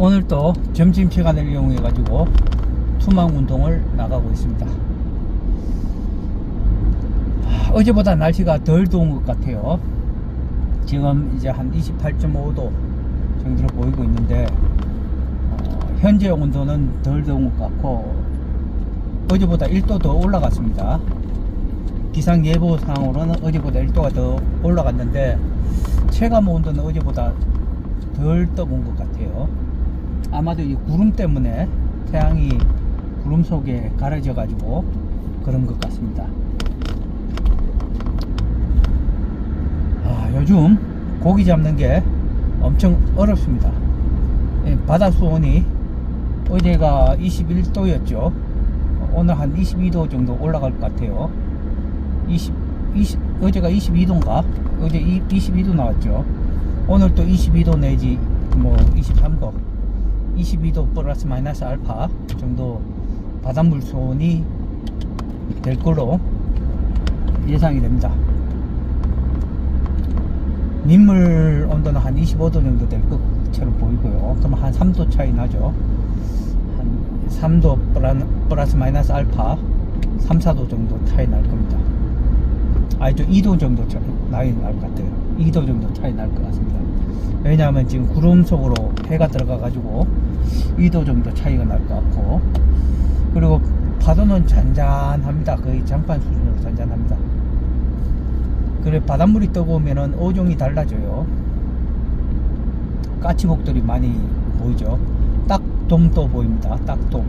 오늘 또 점심시간을 이용해 가지고 투망 운동을 나가고 있습니다. 아, 어제보다 날씨가 덜 더운 것 같아요. 지금 이제 한 28.5도 정도로 보이고 있는데 어, 현재 온도는 덜 더운 것 같고 어제보다 1도 더 올라갔습니다. 기상 예보상으로는 어제보다 1도가 더 올라갔는데 체감 온도는 어제보다 덜 떠본 것 같아요. 아마도 이 구름 때문에 태양이 구름 속에 가려져 가지고 그런 것 같습니다. 아, 요즘 고기 잡는 게 엄청 어렵습니다. 예, 바다 수온이 어제가 21도였죠. 오늘 한 22도 정도 올라갈 것 같아요. 20, 20 어제가 22도인가? 어제 22도 나왔죠. 오늘 또 22도 내지 뭐 23도, 22도 플러스 마이너스 알파 정도 바닷물 수온이 될 걸로 예상이 됩니다. 민물 온도는 한 25도 정도 될 것처럼 보이고요. 그럼 한 3도 차이 나죠. 한 3도 플러스, 마이너스 알파 3, 4도 정도 차이 날 겁니다. 아니 좀 2도 정도 차이 나이 날것 같아요. 2도 정도 차이 날 것 같습니다. 왜냐하면 지금 구름 속으로 해가 들어가 가지고 2도 정도 차이가 날 것 같고 그리고 파도는 잔잔합니다. 거의 장판 수준으로 잔잔합니다. 그래 바닷물이 뜨거우면은 어종이 달라져요. 까치복들이 많이 보이죠. 딱돔도 보입니다. 딱돔.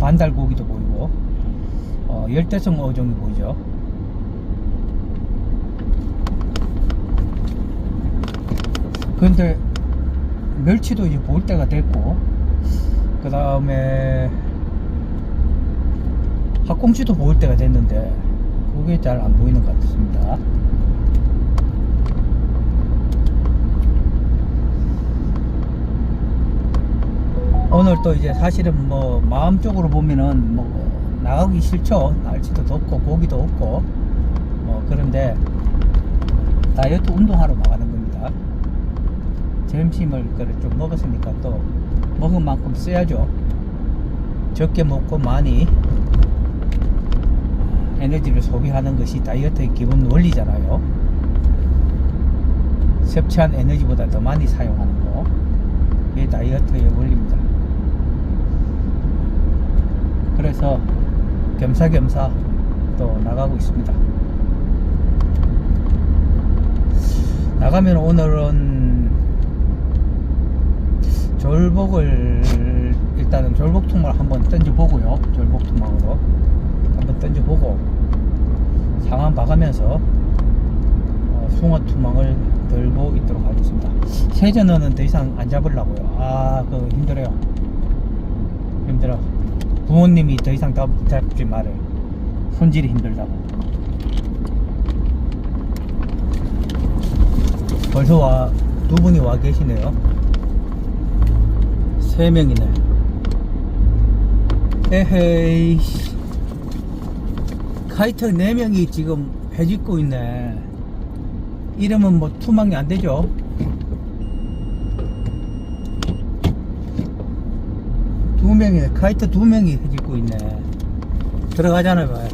반달고기도 보이고 어, 열대성 어종이 보이죠. 근데 멸치도 이제 볼 때가 됐고 그 다음에 학꽁치도 볼 때가 됐는데 그게 잘 안 보이는 것 같습니다. 오늘 또 이제 사실은 뭐 마음적으로 보면은 뭐 나가기 싫죠. 날씨도 덥고 고기도 없고. 뭐 그런데 다이어트 운동하러 나가는 겁니다 점심을 그래 좀 먹었으니까 또 먹은 만큼 써야죠. 적게 먹고 많이 에너지를 소비하는 것이 다이어트의 기본 원리잖아요. 섭취한 에너지보다 더 많이 사용하는 거. 그게 다이어트의 원리입니다. 그래서 겸사겸사 또 나가고 있습니다. 나가면 오늘은 졸복을 일단은 졸복 투망을 한번 던져보고요. 졸복 투망으로 한번 던져보고 상황 봐가면서 어, 숭어 투망을 들고 있도록 하겠습니다. 세전어는 더 이상 안 잡으려고요. 아, 그 힘들어요. 힘들어. 부모님이 더 이상 잡, 잡지 말아요. 손질이 힘들다고. 벌써 와, 두 분이 와 계시네요. 세 명이네. 에헤이. 씨. 카이터 네 명이 지금 해짓고 있네. 이러면 뭐 투망이 안 되죠. 두 명이네. 카이터 두 명이 해짓고 있네. 들어가잖아요, 봐요.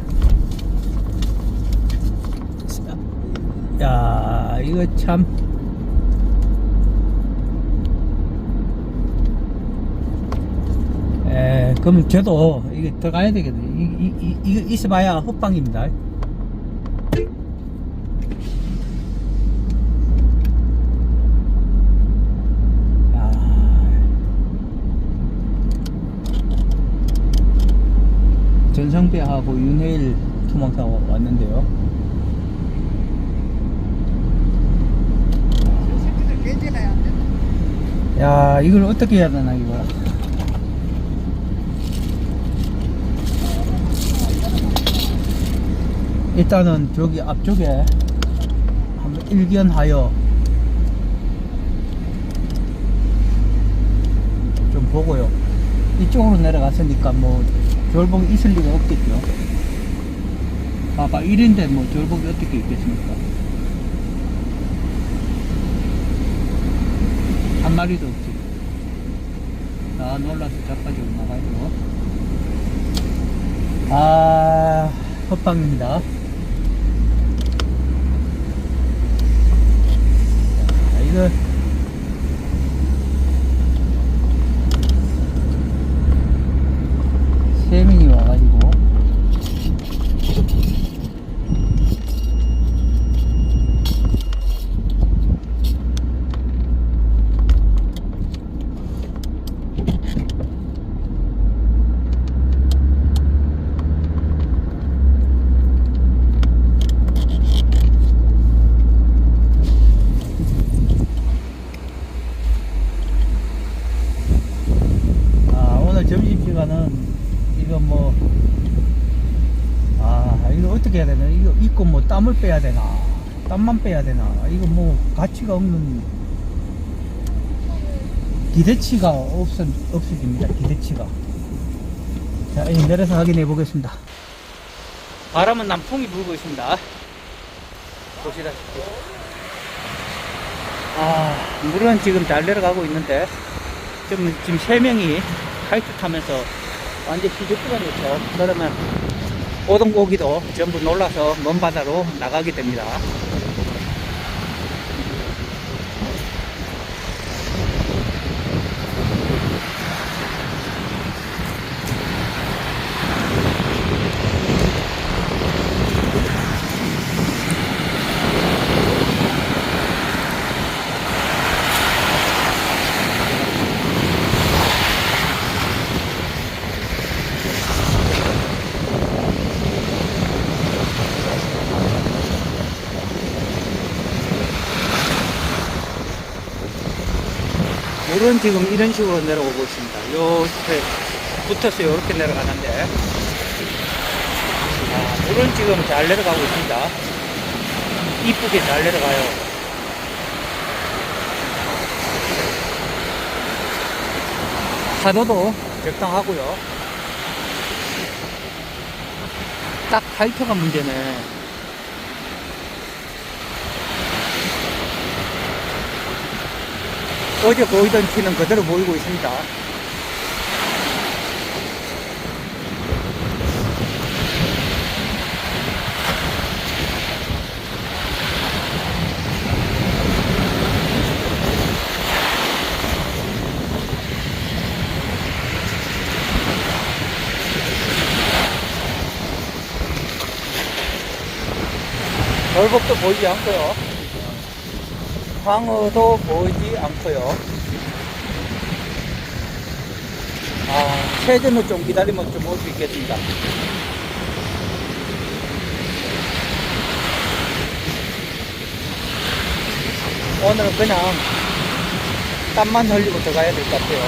야, 이거 참. 에, 그러면 저도 이게 들어가야 되겠네. 이, 이, 이, 이거 있어봐야 헛방입니다. 야. 전성배하고 윤회일 투망사 왔는데요. 야, 이걸 어떻게 해야 되나, 이거. 일단은 저기 앞쪽에 한번 일견하여 좀 보고요. 이쪽으로 내려갔으니까 뭐 졸복이 있을 리가 없겠죠. 봐봐, 이런데 뭐 졸복이 어떻게 있겠습니까? 한 마리도 없지. 자, 놀라서 자빠지고 나가죠. 아, 헛방입니다. 자, 이거. 세 명이 와가지고. 아, 오늘 점심시간은 이거 뭐, 아, 이거 어떻게 해야 되나? 이거 입고 뭐 땀을 빼야 되나? 땀만 빼야 되나? 이거 뭐 가치가 없는 기대치가 없어, 없어집니다. 기대치가. 자, 이 내려서 확인해 보겠습니다. 바람은 남풍이 불고 있습니다. 보시다시피. 아, 물은 지금 잘 내려가고 있는데, 지금, 지금 세 명이 카이트 타면서 완전 시주꾸가 놓죠. 그러면 오동 고기도 전부 놀라서 먼 바다로 나가게 됩니다. 물은 지금 이런 식으로 내려오고 있습니다. 요 옆에 붙어서 이렇게 내려가는데, 아, 물은 지금 잘 내려가고 있습니다. 이쁘게 잘 내려가요. 파도도 적당하고요. 딱 하이터가 문제네. 어제 보이던 티는 그대로 보이고 있습니다. 절복도 보이지 않고요. 광어도 보이지 않고요. 아, 세전을 좀 기다리면 좀 올 수 있겠습니다. 오늘은 그냥 땀만 흘리고 들어가야 될 것 같아요.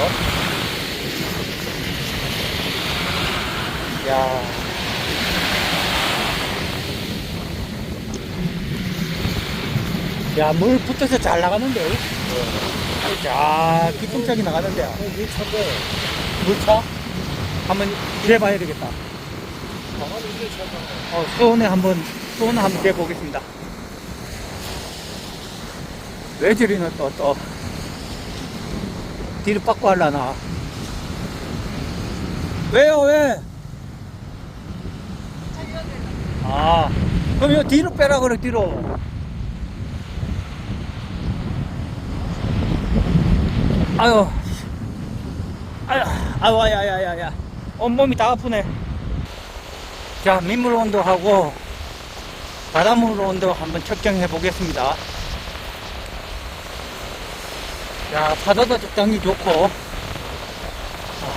야. 야, 물 붙어서 잘 나가는데. 자, 기똥차게 나가는데. 물차인데 물차? 한번 일해봐야 되겠다. 강화도 이게 차가 어, 수온에 한번, 수온에 한번 재보겠습니다. 왜 저리는 또, 또. 뒤로 빠꾸 하려나. 왜요, 왜? 아, 그럼 이거 뒤로 빼라 그래, 뒤로. 아유, 아유, 아유, 아유, 아유, 아유. 온몸이 다 아프네. 자, 민물 온도하고 바닷물 온도 한번 측정해 보겠습니다. 자, 바다도 적당히 좋고, 아,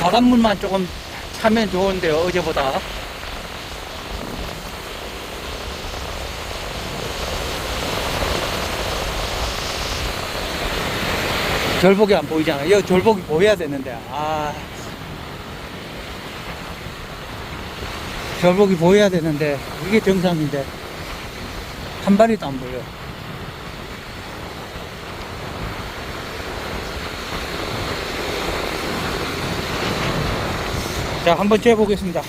바닷물만 조금 차면 좋은데요, 어제보다. 절복이 안 보이잖아. 여기 절복이 보여야 되는데, 아. 절복이 보여야 되는데 이게 정상인데 한 마리도 안 보여. 자, 한번 재보겠습니다.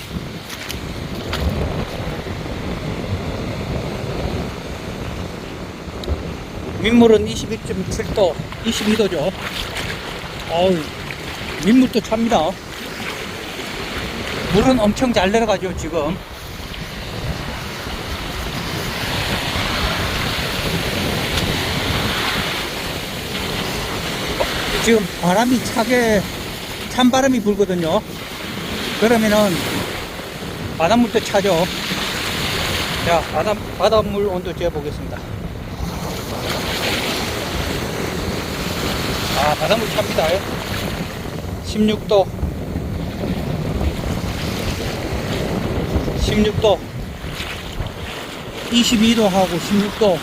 민물은 21.7도, 22도죠. 어우, 민물도 찹니다. 물은 엄청 잘 내려가죠, 지금. 어, 지금 바람이 차게, 찬 바람이 불거든요. 그러면은 바닷물도 차죠. 자, 바다, 바닷물 온도 재보겠습니다. 아, 바닷물 찹니다. 16도. 16도. 22도 하고 16도.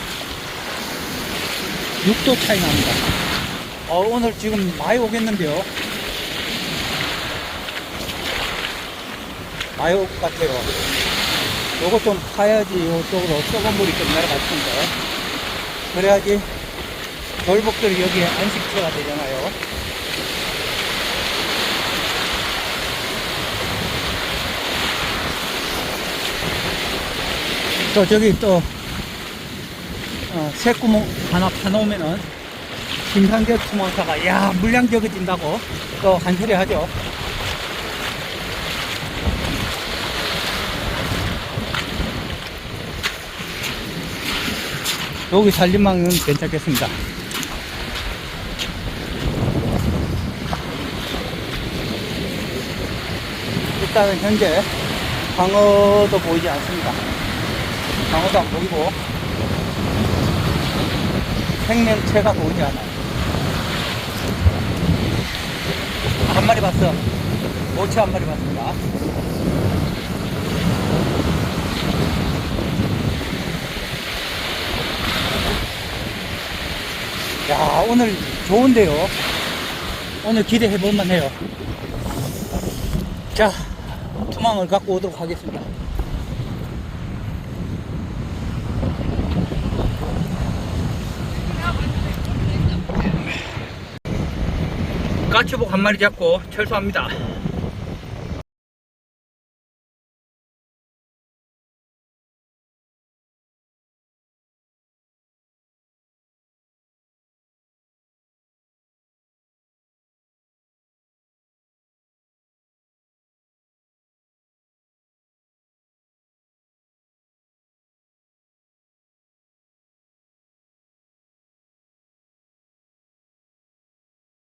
6도 차이 납니다. 어, 오늘 지금 많이 오겠는데요. 많이 올 것 같아요. 요거 좀 파야지 요쪽으로 썩은 물이 좀 내려갈 텐데. 그래야지 돌복들이 여기에 안식처가 되잖아요. 또 저기 또 어, 새구멍 하나 파놓으면은 김상재 투망사가 야 물량 적어진다고 또 한 소리 하죠. 여기 살림망은 괜찮겠습니다. 일단은 현재 광어도 보이지 않습니다. 광어도 안 보이고 생명체가 보이지 않아요. 한 마리 봤어. 모치 한 마리 봤습니다. 야, 오늘 좋은데요. 오늘 기대해 볼만 해요. 자, 투망을 갖고 오도록 하겠습니다. 까치복 한 마리 잡고 철수합니다.